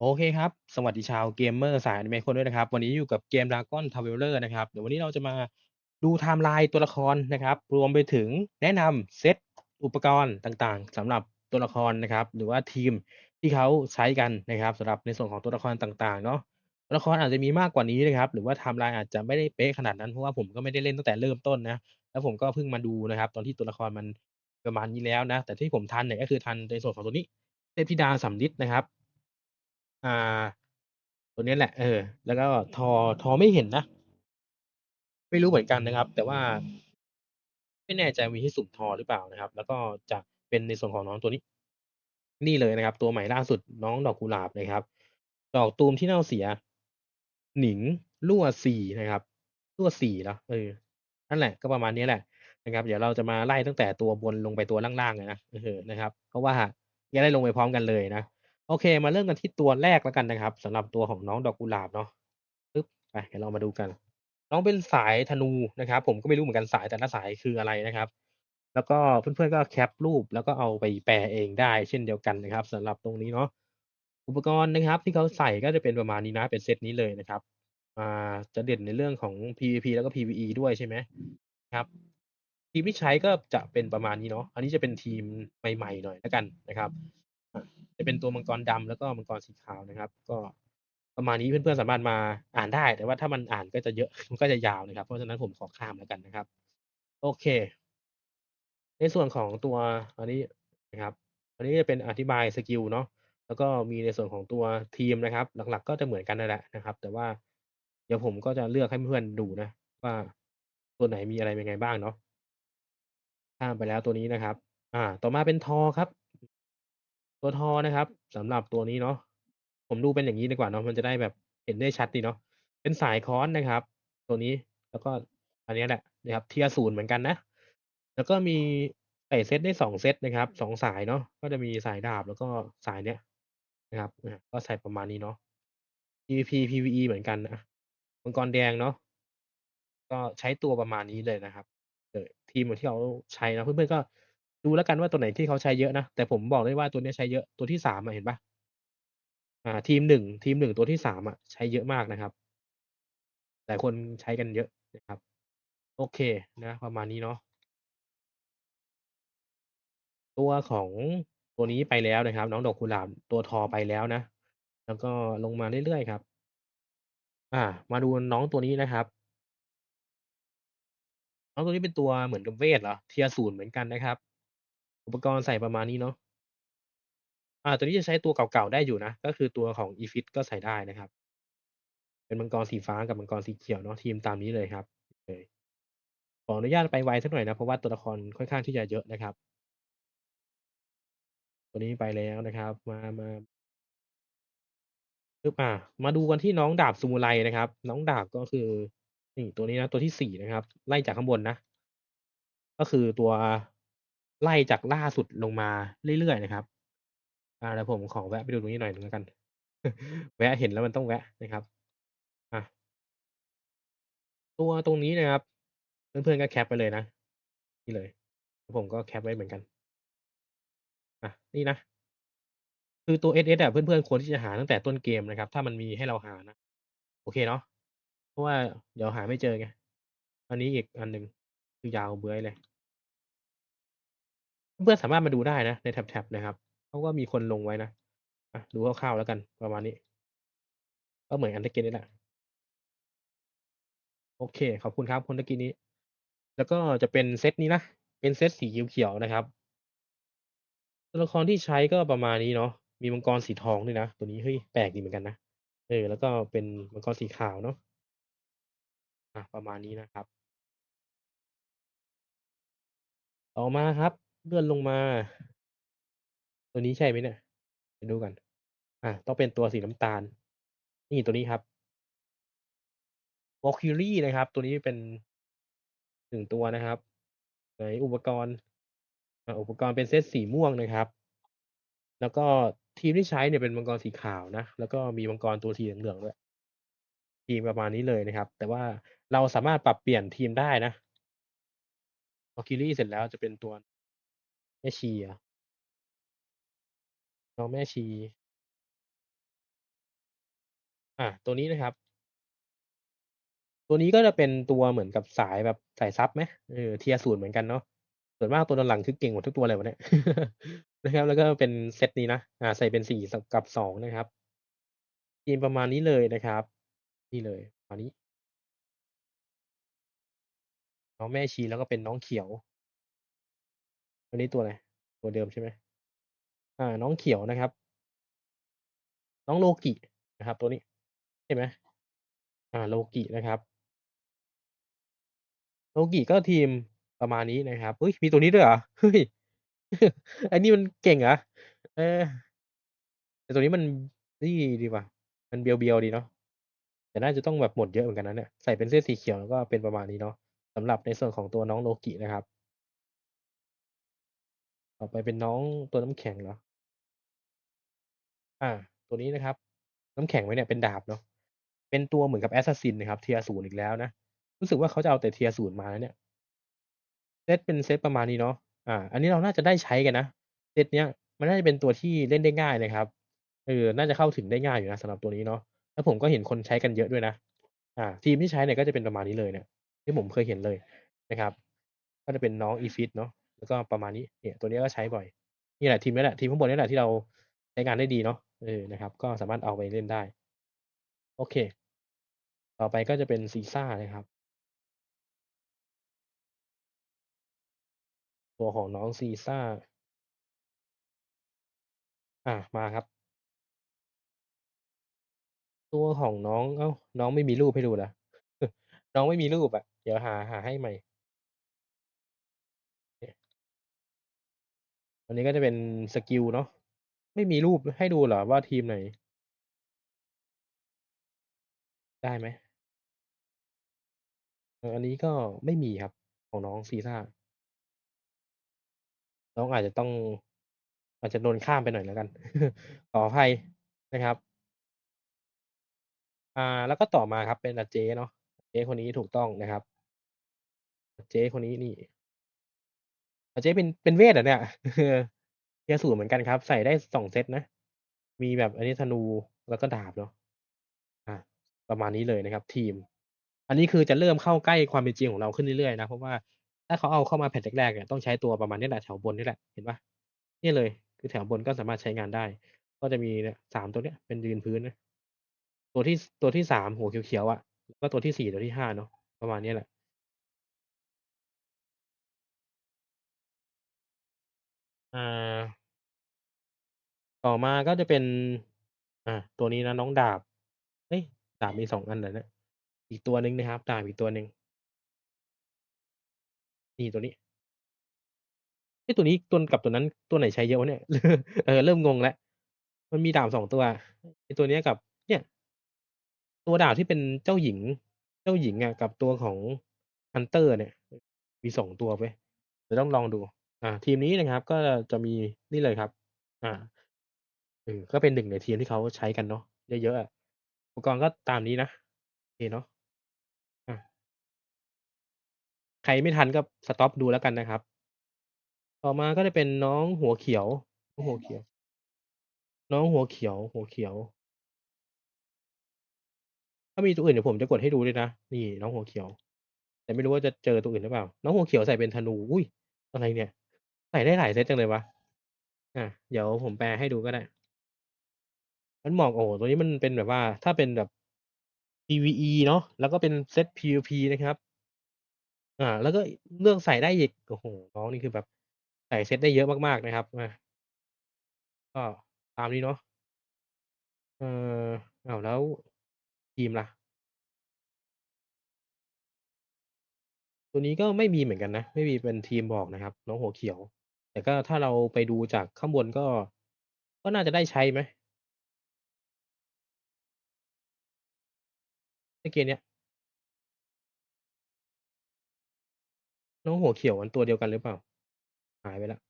โอเคครับ สวัสดีชาวเกมเมอร์สายอนิเมะคนด้วยนะครับ วันนี้อยู่กับเกม Dragon Traveler นะครับ เดี๋ยววันนี้เราจะมาดูไทม์ไลน์ตัวละครนะครับ รวมไปถึงแนะนำเซตอุปกรณ์ต่างๆสำหรับตัวละครนะครับ หรือว่าทีมที่เขาใช้กันนะครับสำหรับในส่วนของตัวละครต่างๆเนาะ ตัวละครอาจจะมีมากกว่านี้นะครับ หรือว่าไทม์ไลน์อาจจะไม่ได้เป๊ะขนาดนั้น เพราะว่าผมก็ไม่ได้เล่นตั้งแต่เริ่มต้นนะ แล้วผมก็เพิ่งมาดูนะครับ ตอนที่ตัวละครมันประมาณนี้แล้วนะ แต่ที่ผมทันเนี่ยก็คือทันในส่วนของตัวนี้เทพธิดาสำริดนะครับ อ่า ตัวนี้แหละ เออ แล้วก็ทอทอไม่เห็นนะ ไม่รู้เหมือนกันนะครับ แต่ว่า ไม่แน่ใจมีให้สุ่มทอหรือเปล่านะครับ แล้วก็จะเป็นในส่วนของน้องตัวนี้ นี่เลยนะครับ ตัวใหม่ล่าสุดน้องดอกกุหลาบนะครับ ดอกตูมที่เน่าเสีย หนิงรั่วสี่นะครับรั่วสี่เหรอ?เออนั่นแหละก็ประมาณนี้แหละนะครับ เดี๋ยวเราจะมาไล่ตั้งแต่ตัวบนลงไปตัวล่างๆเลยนะเออนะครับ เพราะว่าจะได้ลงไปพร้อมกันเลยนะ โอเค มาเริ่มกันที่ตัวแรกแล้วกันนะครับสำหรับตัวของน้องดอกกุหลาบเนาะปึ๊บไปเดี๋ยวเรามาดูกัน น้องเป็นสายธนูนะครับ ผมก็ไม่รู้เหมือนกันสายแต่ละสายคืออะไรนะครับ แล้วก็เพื่อนๆก็แคปรูปแล้วก็เอาไปแปลเองได้ เช่นเดียวกันนะครับสำหรับตรงนี้เนาะอุปกรณ์นะครับ ที่เขาใส่ก็จะเป็นประมาณนี้นะเป็นเซตนี้เลยนะครับอ่าจะเด่นในเรื่องของ PVP แล้วก็ PVE ด้วยใช่ไหมครับทีมที่ใช้ก็จะเป็นประมาณนี้เนาะอันนี้จะเป็นทีมใหม่ๆหน่อยแล้วกันนะครับ จะเป็นตัวมังกรดำแล้วก็มังกรสีขาวนะครับ ก็ประมาณนี้เพื่อนๆสามารถมาอ่านได้ แต่ว่าถ้ามันอ่านก็จะเยอะมันก็จะยาวนะครับ เพราะฉะนั้นผมขอข้ามแล้วกันนะครับ โอเค ในส่วนของตัวอันนี้นะครับ อันนี้จะเป็นอธิบายสกิลเนาะแล้วก็มีในส่วนของตัวทีมนะครับ หลักๆ ก็จะเหมือนกันนั่นแหละนะครับ แต่ว่าเดี๋ยวผมก็จะเลือกให้เพื่อนๆดูนะ ว่าตัวไหนมีอะไรยังไงบ้างเนาะข้ามไปแล้วตัวนี้นะครับ อ่า ต่อมาเป็นทอครับ ตัวทอนะครับสำหรับตัวนี้เนาะผมดูเป็นอย่างงี้ดีกว่าเนาะมันจะได้แบบเห็นได้ชัดดีเนาะเป็นสายคอนนะครับ ตัวนี้แล้วก็อันนี้แหละนะครับ Tier 0เหมือนกันนะ แล้วก็มีใส่เซตได้2เซตนะครับ2สายเนาะก็จะมีสายดาบแล้วก็สายเนี้ยนะครับก็ใส่ประมาณนี้เนาะ PVP PVE เหมือนกันนะมังกรแดงเนาะก็ใช้ตัวประมาณนี้เลยนะครับเอ่อทีมที่เขาใช้นะเพื่อนๆก็ ดูแล้วกันว่าตัวไหนที่เขาใช้เยอะนะ แต่ผมบอกได้ว่าตัวนี้ใช้เยอะตัวที่3อะเห็นปล่า?อ่า ทีม1ทีม1ตัวที่3อะใช้เยอะมากนะครับหลายคนใช้กันเยอะนะครับ โอเคนะ ประมาณนี้เนาะตัวของตัวนี้ไปแล้วนะครับ น้องดอกกุหลาบตัวทอไปแล้วนะ แล้วก็ลงมาเรื่อยๆครับ อ่า มาดูน้องตัวนี้นะครับ น้องตัวนี้เป็นตัวเหมือนกับเวทเหรอ Tier 0เหมือนกันนะครับ อุปกรณ์ใส่ประมาณนี้เนาะ อ่า ตัวนี้จะใช้ตัวเก่าๆได้อยู่นะ ก็คือตัวของ Ifrit ก็ใส่ได้นะครับ เป็นมังกรสีฟ้ากับมังกรสีเขียวเนาะทีมตามนี้เลยครับเลยขออนุญาตไปไวสักหน่อยนะ เพราะว่าตัวละครค่อนข้างที่จะเยอะนะครับ ตัวนี้ไปแล้วนะครับ มามาปึ๊บอ่า มาดูกันที่น้องดาบซามูไรนะครับ น้องดาบก็คือนี่ตัวนี้นะ ตัวที่4นะครับ ไล่จากข้างบนนะ ก็คือตัว ไล่จากล่าสุดลงมาเรื่อยๆนะครับ อ่าเดี๋ยวผมขอแวะไปดูตรงนี้หน่อยหนึ่งแล้วกัน แวะเห็นแล้วมันต้องแวะนะครับอาตัวตรงนี้นะครับ เพื่อนๆก็แคปไว้เลยนะนี่เลย ผมก็แคปไว้เหมือนกันอานี่นะคือตัว SS อะเพื่อนๆควรที่จะหาตั้งแต่ต้นเกมนะครับ ถ้ามันมีให้เราหานะโอเคเนาะเพราะว่าเดี๋ยวหาไม่เจอไงอันนี้อีกอันหนึ่งคือยาวเบ๊วยเลย เพื่อนสามารถมาดูได้นะในแท็บๆนะครับเพราะว่ามีคนลงไว้นะะดูคร่าวๆแล้วกันประมาณนี้ ก็เหมือนอันตะกี้นี่แหละ โอเค ขอบคุณครับคนตะกี้นี้ แล้วก็จะเป็นเซตนี้นะ เป็นเซตสีเขียวๆนะครับตัวละครที่ใช้ก็ประมาณนี้เนาะมีมังกรสีทองด้วยนะ ตัวนี้เฮ้ยแปลกดีเหมือนกันนะเออแล้วก็เป็นมังกรสีขาวเนาะอาประมาณนี้นะครับ ต่อมาครับ เลื่อนลงมา ตัวนี้ใช่ไหมเนี่ย?เดี๋ยวดูก่อนอาต้องเป็นตัวสีน้ำตาล นี่ตัวนี้ครับ Valkyrie นะครับ ตัวนี้เป็น1ตัวนะครับไหนอุปกรณ์อุปกรณ์เป็นเซตสีม่วงนะครับ แล้วก็ทีมที่ใช้เนี่ยเป็นมังกรสีขาวนะ แล้วก็มีมังกรตัวสีเหลืองๆด้วยทีมประมาณนี้เลยนะครับ แต่ว่าเราสามารถปรับเปลี่ยนทีมได้นะ Valkyrie เสร็จแล้วจะเป็นตัว ม่ชีเหรอ?น้องแม่ชี อ่าตัวนี้นะครับ ตัวนี้ก็จะเป็นตัวเหมือนกับสายแบบสายซับไหมเออเทียร์ศูนเหมือนกันเนาะส่วนมากตัวหลังคือเก่งหมดทุกตัวเลยวะเนี่ยนะครับ แล้วก็เป็นเซตนี้นะอ่าใส่เป็นสี่กับสองนะครับทีมประมาณนี้เลยนะครับ นี่เลยประมาณนี้น้องแม่ชีแล้วก็เป็นน้องเขียว ตัวนี้ตัวอะไร ตัวเดิมใช่ไหมอ่า น้องเขียวนะครับ น้องโลกินะครับ ตัวนี้ใช่ไหมอ่า โลกินะครับ โลกิก็ทีมประมาณนี้นะครับเฮ้ย มีตัวนี้ด้วยเหรอ เฮ้ย อันนี้มันเก่งเหรอ เออ แต่ตัวนี้มันนี่ดีว่ะมันเบียวเบียวดีเนาะแต่น่าจะต้องแบบหมดเยอะเหมือนกันนะเนี่ย ใส่เป็นเสื้อสีเขียวแล้วก็เป็นประมาณนี้เนาะสำหรับในส่วนของตัวน้องโลกินะครับ ต่อไปเป็นน้องตัวน้ำแข็งเหรออ่าตัวนี้นะครับ น้ำแข็งไว้เนี่ยเป็นดาบเนาะ เป็นตัวเหมือนกับแอสซัสซินนะครับเทียศูนย์อีกแล้วนะ รู้สึกว่าเขาจะเอาแต่เทียศูนย์มาแล้วเนี่ย เซตเป็นเซตประมาณนี้เนาะ อ่า อันนี้เราน่าจะได้ใช้กันนะ เซตเนี้ย มันน่าจะเป็นตัวที่เล่นได้ง่ายนะครับ เออ น่าจะเข้าถึงได้ง่ายอยู่นะสำหรับตัวนี้เนาะ แล้วผมก็เห็นคนใช้กันเยอะด้วยนะ อ่า ทีมที่ใช้เนี่ยก็จะเป็นประมาณนี้เลยเนี่ย ที่ผมเคยเห็นเลยนะครับ ก็จะเป็นน้องอีฟิตเนาะ แล้วก็ประมาณนี้เนี่ยตัวนี้ก็ใช้บ่อย นี่แหละทีมนี้แหละทีมข้างบนนี่แหละที่เราใช้งานได้ดีเนาะเออนะครับ ก็สามารถเอาไปเล่นได้ โอเค ต่อไปก็จะเป็นซีซ่านะครับ ตัวของน้องซีซ่าอ่ามาครับ ตัวของน้องเอ้าน้องไม่มีรูปให้ดูเหรอน้องไม่มีรูปอะเดี๋ยวหาหาให้ใหม่ อันนี้ก็จะเป็นสกิลเนาะ ไม่มีรูปให้ดูเหรอว่าทีมไหน ได้ไหมอออันนี้ก็ไม่มีครับของน้องซีซ่า น้องอาจจะต้อง อาจจะโดนข้ามไปหน่อยแล้วกัน ขออภัยนะครับ อ่า แล้วก็ต่อมาครับเป็นอาเจเนาะเจคนนี้ถูกต้องนะครับ เจคนนี้นี่ อาเจเป็นเป็นเวทเหรอเนี่ยเทียร์ศูนย์เหมือนกันครับ ใส่ได้สองเซตนะ มีแบบอันนี้ธนูแล้วก็ดาบเนาะอ่าประมาณนี้เลยนะครับ ทีม อันนี้คือจะเริ่มเข้าใกล้ความเป็นจริงของเราขึ้นเรื่อยๆนะ เพราะว่าถ้าเขาเอาเข้ามาแผ่นแรกๆเนี่ยต้องใช้ตัวประมาณนี้แหละแถวบนนี่แหละเห็นปะนี่เลย คือแถวบนก็สามารถใช้งานได้ ก็จะมีนะสามตัวเนี้ยเป็นยืนพื้นนะตัวที่ตัวที่สามหัวเขียวๆอะแล้วก็ตัวที่สี่ตัวที่ห้าเนาะประมาณนี้แหละ อ่า ต่อมาก็จะเป็น อ่า ตัวนี้นะน้องดาบ เฮ้ย ดาบมีสองอันเหรอเนี่ย อีกตัวหนึ่งนะครับ ดาบอีกตัวหนึ่งนี่ตัวนี้ไอ้ยตัวนี้ตัวกับตัวนั้นตัวไหนใช้เยอะวะเนี่ย เออเริ่มงงแล้ว มันมีดาบสองตัวไอ้ตัวเนี้ยกับ เนี่ย ตัวดาบที่เป็นเจ้าหญิง เจ้าหญิงอะกับตัวของฮันเตอร์เนี่ย มีสองตัวไปเดี๋ยวต้องลองดู อ่า ทีมนี้นะครับก็จะมีนี่เลยครับ อ่า เออ ก็เป็นหนึ่งในทีมที่เขาใช้กันเนาะเยอะ ๆ อะ อุปกรณ์ก็ตามนี้นะ โอเคเนาะอะใครไม่ทันก็สต็อปดูแล้วกันนะครับ ต่อมาก็จะเป็นน้องหัวเขียว น้องหัวเขียว น้องหัวเขียว หัวเขียว ถ้ามีตัวอื่นเดี๋ยวผมจะกดให้ดูด้วยนะ นี่น้องหัวเขียว แต่ไม่รู้ว่าจะเจอตัวอื่นหรือเปล่า น้องหัวเขียวใส่เป็นธนู อุ้ยอะไรเนี่ย ส่ได้หลายเซตจังเลยวะ อะ เดี๋ยวผมแปลให้ดูก็ได้ มันบอกโอ้โหตัวนี้มันเป็นแบบว่า ถ้าเป็นแบบ PVE เนาะแล้วก็เป็นเซต PVP นะครับ อ่า แล้วก็เลือกใส่ได้อีกโอ้โฮน้องนี่คือแบบ ใส่เซตได้เยอะมากๆนะครับอาก็ตามนี้เนาะเอออ้าแล้วทีมล่ะ?ตัวนี้ก็ไม่มีเหมือนกันนะ ไม่มีเป็นทีมบอกนะครับ น้องหัวเขียว แต่ก็ถ้าเราไปดูจากข้างบนก็ ก็น่าจะได้ใช้ไหม?ในเกมเนี้ยน้องหัวเขียวมันตัวเดียวกันหรือเปล่า?หายไปแล้ว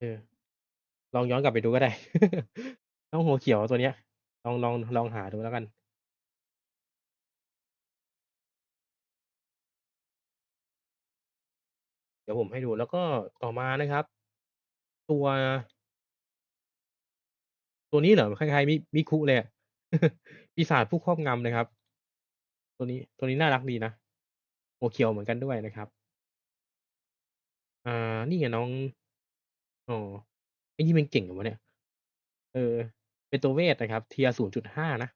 เออ ลองย้อนกลับไปดูก็ได้ น้องหัวเขียวตัวเนี้ย ลองลองลองหาดูแล้วกันเดี๋ยวผมให้ดูแล้วก็ต่อมานะครับ ตัว ตัวนี้เหรอ?คล้าย ๆ มิ มิคุเลยอะ ปีศาจผู้ครอบงำนะครับ ตัวนี้ ตัวนี้น่ารักดีนะ หัวเขียวเหมือนกันด้วยนะครับ อ่า นี่ไงน้อง อ๋อ ไอ้นี่มันเก่งเหรอวะเนี่ย เออ เป็นตัวเวทนะครับ Tier 0.5 นะ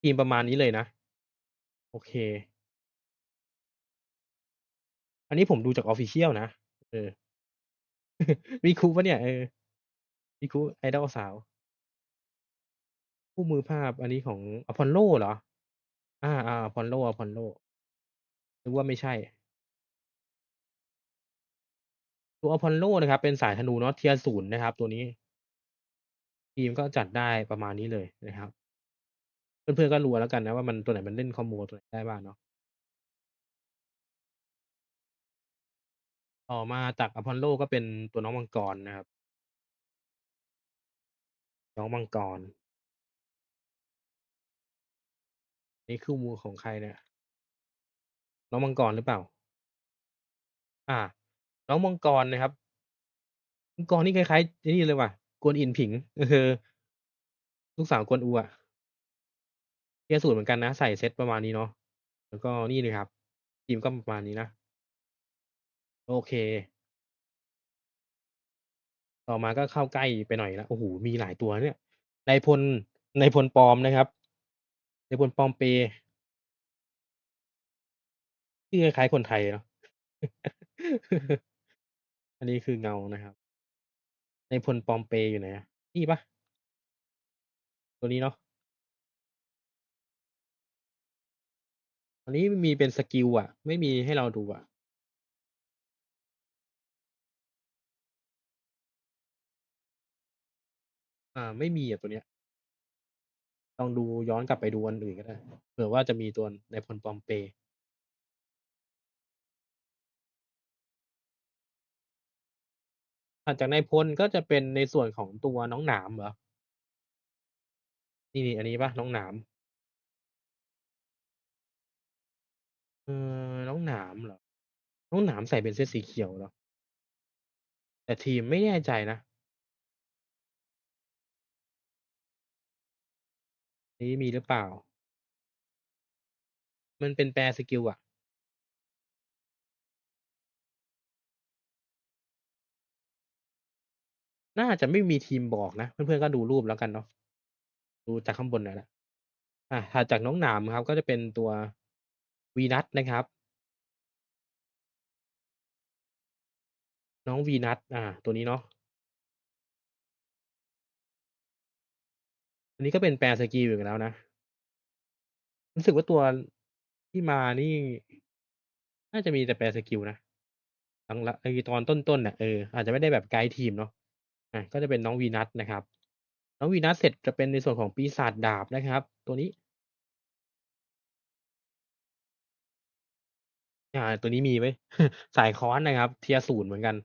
ทีมประมาณนี้เลยนะ โอเค อันนี้ผมดูจาก Official นะ เออ Miku เปล่าเนี่ย?เออ Miku idol สาว คู่มือภาพอันนี้ของ Apollo เหรอ?อ่าๆ Apollo Apollo นึกว่าไม่ใช่ตัว Apollo นะครับ เป็นสายธนูเนาะ Tier 0นะครับ ตัวนี้ ทีมก็จัดได้ประมาณนี้เลยนะครับ เพื่อนๆก็รู้แล้วกันนะว่ามันตัวไหนมันเล่นคอมโบตัวไหนได้บ้างเนาะ ต่อมาจาก Apollo ก็เป็นตัวน้องมังกรนะครับ น้องมังกร นี่คู่มือของใครเนี่ย?น้องมังกรหรือเปล่า?อ่า น้องมังกรนะครับ มังกรนี่คล้ายๆนี่เลยว่ะกวนอิมผิงเออลูกสาวกวนอูอะ Tier 0เหมือนกันนะ ใส่เซตประมาณนี้เนาะแล้วก็นี่เลยครับทีมก็ประมาณนี้นะ โอเค ต่อมาก็เข้าใกล้ไปหน่อยแล้วโอ้โฮมีหลายตัวเนี่ยนายพลนายพลปลอมนะครับนายพลปลอมเปชื่อคล้ายคนไทยเนาะอันนี้คือเงานะครับนายพลปลอมเปอยู่ไหนนี่ปล่า?ตัวนี้เนาะอันนี้มีเป็นสกิลอะไม่มีให้เราดูอะ อ่า ไม่มีอะตัวเนี้ย ลองดู ย้อนกลับไปดูอันอื่นก็ได้ เผื่อว่าจะมีตัวในายพลปลอมเปถัดจากนายพล ก็จะเป็นในส่วนของตัวน้องหนามเหรอ?นี่ ๆ อันนี้เปล่า น้องหนาม?เออ น้องหนามเหรอ?น้องหนามใส่เป็นเซตสีเขียวเหรอ?แต่ทีมไม่แน่ใจนะ นี้มีหรือเปล่า?มันเป็นแปรสกิลอะน่าจะไม่มีทีมบอกนะ เพื่อนๆก็ดูรูปแล้วกันเนาะดูจากข้างบนนั่นแหละอาถัดจากน้องหนามครับ ก็จะเป็นตัววีนัสนะครับ น้องวีนัสอ่า ตัวนี้เนาะ อันนี้ก็เป็นแปรสกิลอีกแล้วนะ รู้สึกว่าตัวที่มานี่ น่าจะมีแต่แปรสกิลนะหลังลไอตอนต้นๆน่ะเอออาจจะไม่ได้แบบไกด์ทีมเนาะอาก็จะเป็นน้องวีนัสนะครับ น้องวีนัสเสร็จจะเป็นในส่วนของปีศาจดาบนะครับ ตัวนี้อาตัวนี้มีเว้ยสายค้อนนะครับ Tier 0เหมือนกัน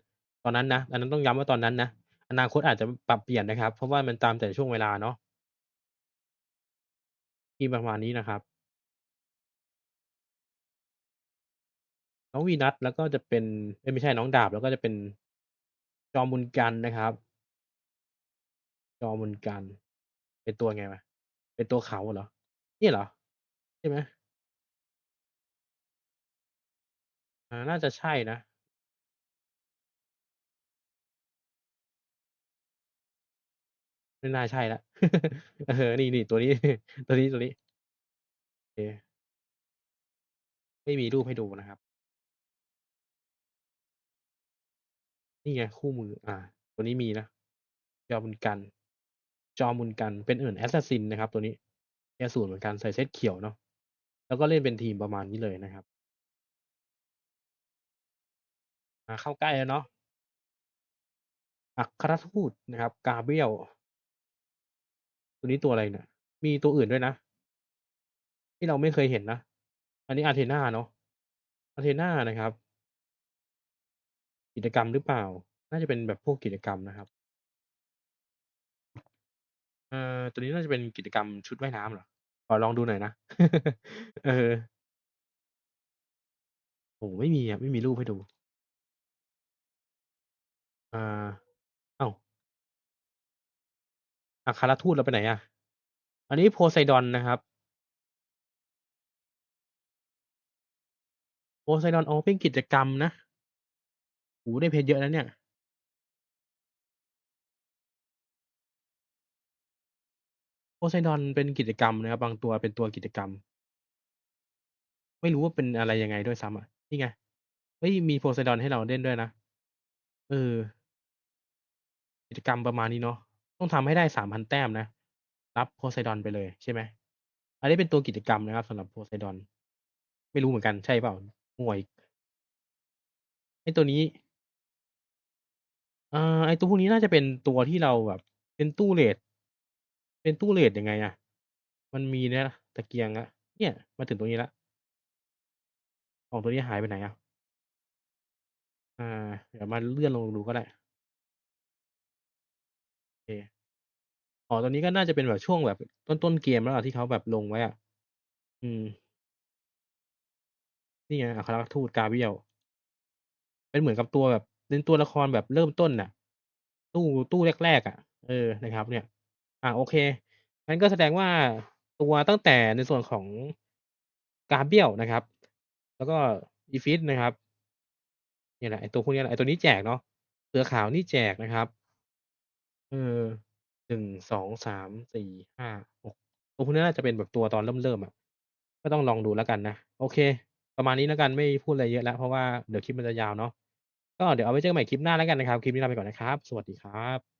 ตอนนั้นนะอันนั้นต้องย้ำว่าตอนนั้นนะอนาคตอาจจะปรับเปลี่ยนนะครับ เพราะว่ามันตามแต่ช่วงเวลาเนาะ ทีมประมาณนี้นะครับ น้องวีนัส แล้วก็จะเป็น เอ๊ยไม่ใช่น้องดาบ แล้วก็จะเป็นจอมบุญกันนะครับ จอมบุญกัน เป็นตัวไงวะเป็นตัวเขาเหรอ?นี่เหรอ?ใช่ไหม?อาน่าจะใช่นะ ไม่น่าใช่แล้ว เออ นี่ๆตัวนี้ ตัวนี้ๆเคไม่มีรูปให้ดูนะครับ นี่ไงคู่มือ อ่า ตัวนี้มีนะจอมบุญกัน จอมบุญกันเป็นเอ่อ Assassin นนะครับ ตัวนี้ Tier 0เหมือนกันใส่เซตเขียวเนาะแล้วก็เล่นเป็นทีมประมาณนี้เลยนะครับอาเข้าใกล้แล้วเนาะอัครทูตนะครับ Gabriel ตัวนี้ตัวอะไรเนี่ย?มีตัวอื่นด้วยนะ ที่เราไม่เคยเห็นนะ อันนี้ Athena เนาะ Athena นะครับ กิจกรรมหรือเปล่า?น่าจะเป็นแบบพวกกิจกรรมนะครับเออตัวนี้น่าจะเป็นกิจกรรมชุดว่ายน้ำเหรอ?ขอลองดูหน่อยนะ เออโอ้ไม่มีอะ ไม่มีรูปให้ดู อ่า อัครทูตเราไปไหนอะ?อันนี้ Poseidon นะครับ Poseidon อ๋อเป็นกิจกรรมนะโอ้ได้เพชรเยอะนะเนี่ย Poseidon เป็นกิจกรรมนะครับ บางตัวเป็นตัวกิจกรรม ไม่รู้ว่าเป็นอะไรยังไงด้วยซ้ำอะ นี่ไง เฮ้ย มี Poseidon ให้เราเล่นด้วยนะ เออ กิจกรรมประมาณนี้เนาะ ต้องทำให้ได้ 3,000 แต้มนะ รับ Poseidon ไปเลยใช่ไหม?อันนี้เป็นตัวกิจกรรมนะครับสำหรับ Poseidon ไม่รู้เหมือนกันใช่เปล่า?มั่วอีกไอ้ตัวนี้อ่าไอ้ตัวพวกนี้น่าจะเป็นตัวที่เราแบบ เป็นตู้เรตเป็นตู้เรตยังไงอะมันมีเนี่ยนะตะเกียงอะเนี่ย มาถึงตรงนี้ล้วอ้าวตัวนี้หายไปไหนอะ?อ่า เดี๋ยวมาเลื่อนลงดูก็ได้ อเคอ๋อ ตอนนี้ก็น่าจะเป็นแบบช่วงแบบต้น ๆ เกมแล้วอะที่เขาแบบลงไว้อะ อืม นี่ไง อัครทูต Gabriel เป็นเหมือนกับตัวแบบ เป็นตัวละครแบบเริ่มต้นน่ะ ตู้ ตู้แรก ๆ อะ เออ นะครับเนี่ย อ่า โอเค งั้นก็แสดงว่า ตัวตั้งแต่ในส่วนของ Gabriel นะครับ แล้วก็ Ifrit นะครับ เนี่ยแหละ ไอ้ตัวพวกนี้แหละ ไอ้ตัวนี้แจกเนาะ เสือขาวนี่แจกนะครับ เออ 1 2 3 4 5 6 ตัวพวกนี้น่าจะเป็นแบบตัวตอนเริ่ม ๆ อะ ก็ต้องลองดูแล้วกันนะ โอเค ประมาณนี้แล้วกัน ไม่พูดอะไรเยอะแล้ว เพราะว่าเดี๋ยวคลิปมันจะยาวเนาะ ก็เดี๋ยวเอาไว้เจอกันใหม่คลิปหน้าแล้วกันนะครับ คลิปนี้ลาไปก่อนนะครับ สวัสดีครับ